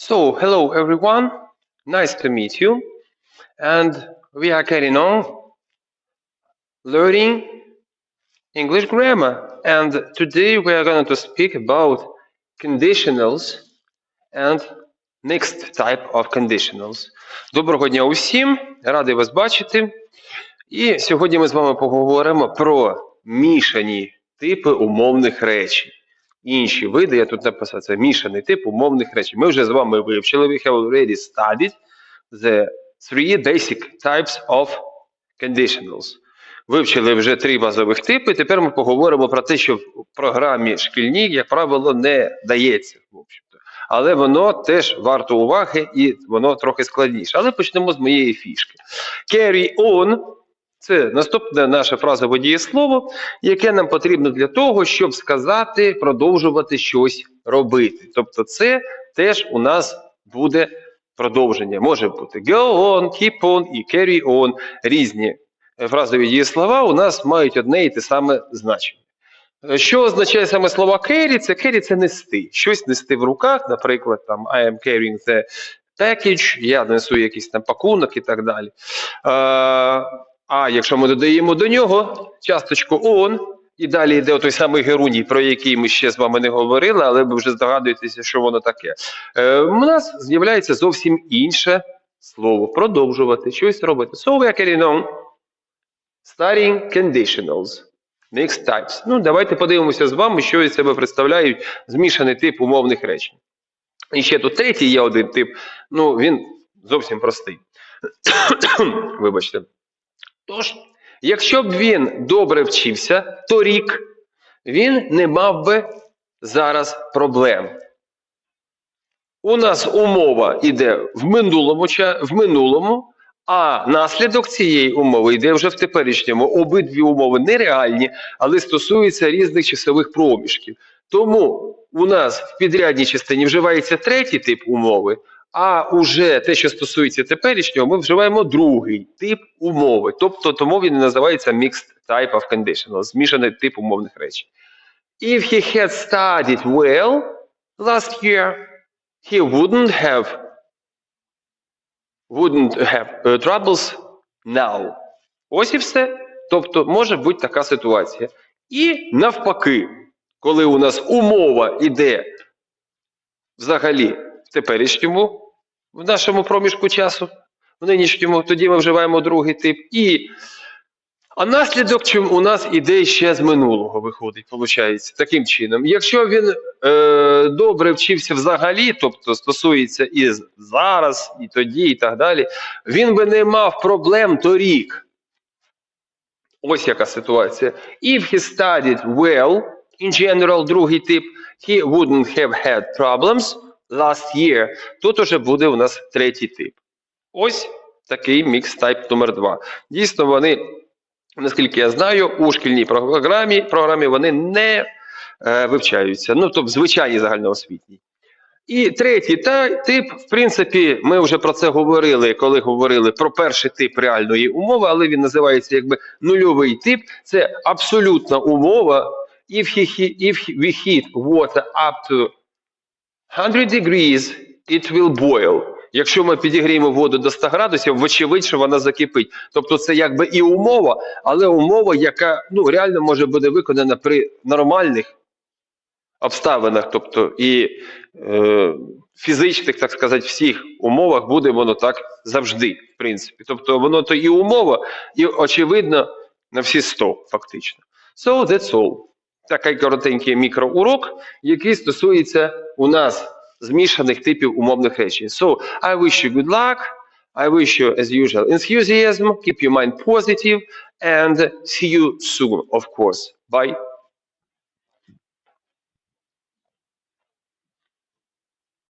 So, hello everyone. Nice to meet you. And we are carrying on learning English grammar. And today we are going to speak about conditionals and next type of conditionals. Доброго дня усім, радий вас бачити. І сьогодні ми з вами поговоримо про мішані типи умовних речень. Інші види, я тут написав, це мішаний тип умовних речень. Ми вже з вами вивчили, we have already studied the three basic types of conditionals. Вивчили вже три базових типи. Тепер ми поговоримо про те, що в програмі шкільній, як правило, не дається. В общем-то. Але воно теж варто уваги і воно трохи складніше. Але почнемо з моєї фішки. Carry on це наступне наше фразове дієслово, яке нам потрібно для того, щоб сказати, продовжувати щось робити. Тобто, це теж у нас буде продовження. Може бути go on, keep on і carry on. Різні е, фразові дієслова у нас мають одне і те саме значення. Е, Що означає саме слова carry? Це carry – це нести. Щось нести в руках, наприклад, там I am carrying the package, я несу якийсь там пакунок і так далі. А якщо ми додаємо до нього часточку on, і далі йде той самий геруній, про який ми ще з вами не говорили, але ви вже здогадуєтеся, що воно таке. Е, у нас з'являється зовсім інше слово продовжувати, щось робити. So we are studying conditionals. Next types. Ну, давайте подивимося з вами, що із себе представляють змішаний тип умовних речень. І ще тут третій є один тип. Ну, він зовсім простий. Вибачте. Тож, якщо б він добре вчився торік, він не мав би зараз проблем. У нас умова йде в минулому, в минулому, а наслідок цієї умови йде вже в теперішньому. Обидві умови нереальні, але стосуються різних часових проміжків. Тому у нас в підрядній частині вживається третій тип умови, а уже те, що стосується теперішнього, ми вживаємо другий тип умови. Тобто тому він називається mixed type of conditional, змішаний тип умовних речень. If he had studied well last year, he wouldn't have wouldn't have uh, troubles now. Ось і все. Тобто може бути така ситуація. І навпаки, коли у нас умова йде взагалі в теперішньому, в нашому проміжку часу, в нинішньому, тоді ми вживаємо другий тип. І а наслідок чим у нас іде ще з минулого виходить, виходить, таким чином. Якщо він е, добре вчився взагалі, тобто стосується і зараз, і тоді, і так далі, він би не мав проблем торік. Ось яка ситуація. If he studied well, in general, другий тип, he wouldn't have had problems last year. Тут уже буде у нас третій тип. Ось такий мікс тайп номер 2. Дійсно, вони, наскільки я знаю, у шкільній програмі, програмі вони не е, вивчаються. Ну, тобто, звичайні загальноосвітній. І третій та, тип, в принципі, ми вже про це говорили, коли говорили про перший тип реальної умови, але він називається якби нульовий тип. Це абсолютна умова. If, he, he- if we heat water up to 100 degrees, it will boil. Якщо ми підігріємо воду до 100 градусів, вочевидь, що вона закипить. Тобто це якби і умова, але умова, яка ну, реально може бути виконана при нормальних обставинах, тобто і е, фізичних, так сказати, всіх умовах буде воно так завжди, в принципі. Тобто воно то і умова, і очевидно на всі 100, фактично. So that's all. Такий коротенький мікроурок, який стосується у нас змішаних типів умовних речень. So, I wish you good luck. I wish you, as usual, enthusiasm. Keep your mind positive and see you soon, of course. Bye.